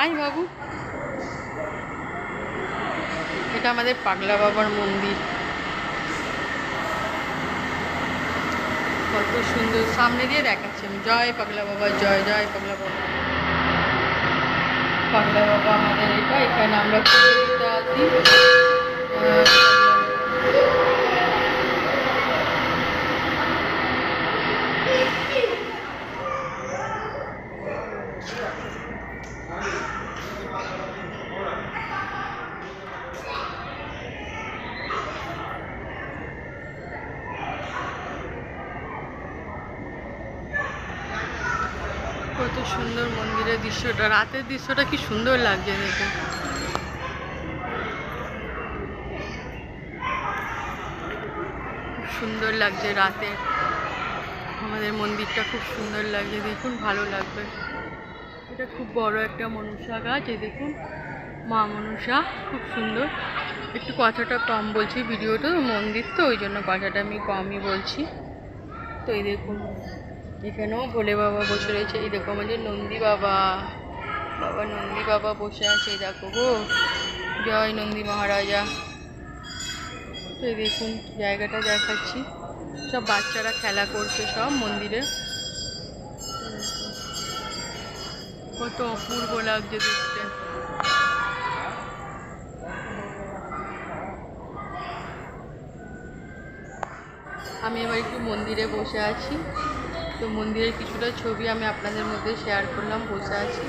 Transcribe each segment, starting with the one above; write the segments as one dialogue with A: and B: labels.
A: আয় বাবু। এটা আমাদের পাগলা বাবার মন্দির। কত সুন্দর। সামনে দিয়ে দেখাচ্ছি আমি। জয় পাগলা বাবা, জয় জয় পাগলা বাবা। পাগলা বাবা আমাদের এটা এখানে আমরা কত সুন্দর মন্দিরের দৃশ্যটা। রাতের দৃশ্যটা কি সুন্দর লাগছে দেখে। সুন্দর লাগছে রাতে। আমাদের মন্দিরটা খুব সুন্দর লাগছে, দেখুন ভালো লাগবে। এটা খুব বড় একটা মনসা গাছ, এই দেখুন। মা মনসা, খুব সুন্দর। একটু কথাটা কম বলছি, ভিডিওটা মন্দির তো, ওই জন্য কথাটা আমি কমই বলছি। তো এই দেখুন। এখানেও ভোলে বাবা বসে রয়েছে। এই দেখো আমাদের নন্দী বাবা। বাবা নন্দী বাবা বসে আছে দেখো গো। জয় নন্দী মহারাজা। তো এই দেখুন, জায়গাটা দেখাচ্ছি। সব বাচ্চারা খেলা করছে সব মন্দিরে। কত অপূর্ব লাগছে দেখতে। আমি এবার একটু মন্দিরে বসে আছি। তো মন্দিরের কিছুটা ছবি আমি আপনাদের মধ্যে শেয়ার করলাম, বসে আছি।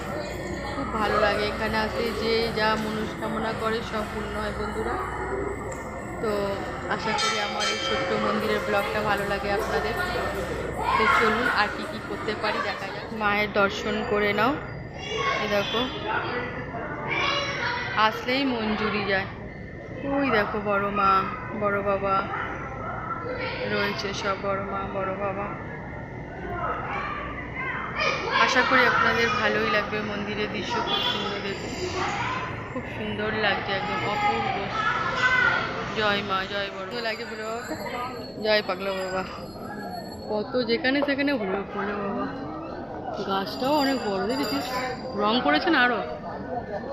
A: খুব ভালো লাগে এখানে আসে যে যা মনস্কামনা করে সব পূর্ণ হয় বন্ধুরা। তো আশা করি আমার এই ছোট্ট মন্দিরের ব্লগটা ভালো লাগে আপনাদের। তো চলুন আর কী কী করতে পারি, দেখা যাক। মায়ের দর্শন করে নাও। এই দেখো। আসলেই জুড়ি যায়। ওই দেখো বড় মা, বড় বাবা রয়েছে সব বড় মা, বড় বাবা। আশা করি আপনাদের ভালোই লাগবে। মন্দিরের দৃশ্য খুব সুন্দর খুব সুন্দর লাগছে, একদম অপূর্ব। জয় মা, জয় বড়। লাগে ভুলে বাবাকে জয় পাগলা বাবা। কত যেখানে সেখানে ভুলে ভোলে বাবা। গাছটাও অনেক বড়, দেখেছিস? রং করেছেন আরও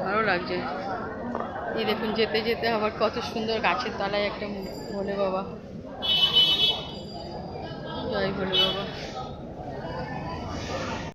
A: ভালো লাগছে। এই দেখুন, যেতে যেতে আবার কত সুন্দর গাছের তলায় একটা ভোলে বাবা। জয় ভোলে বাবা।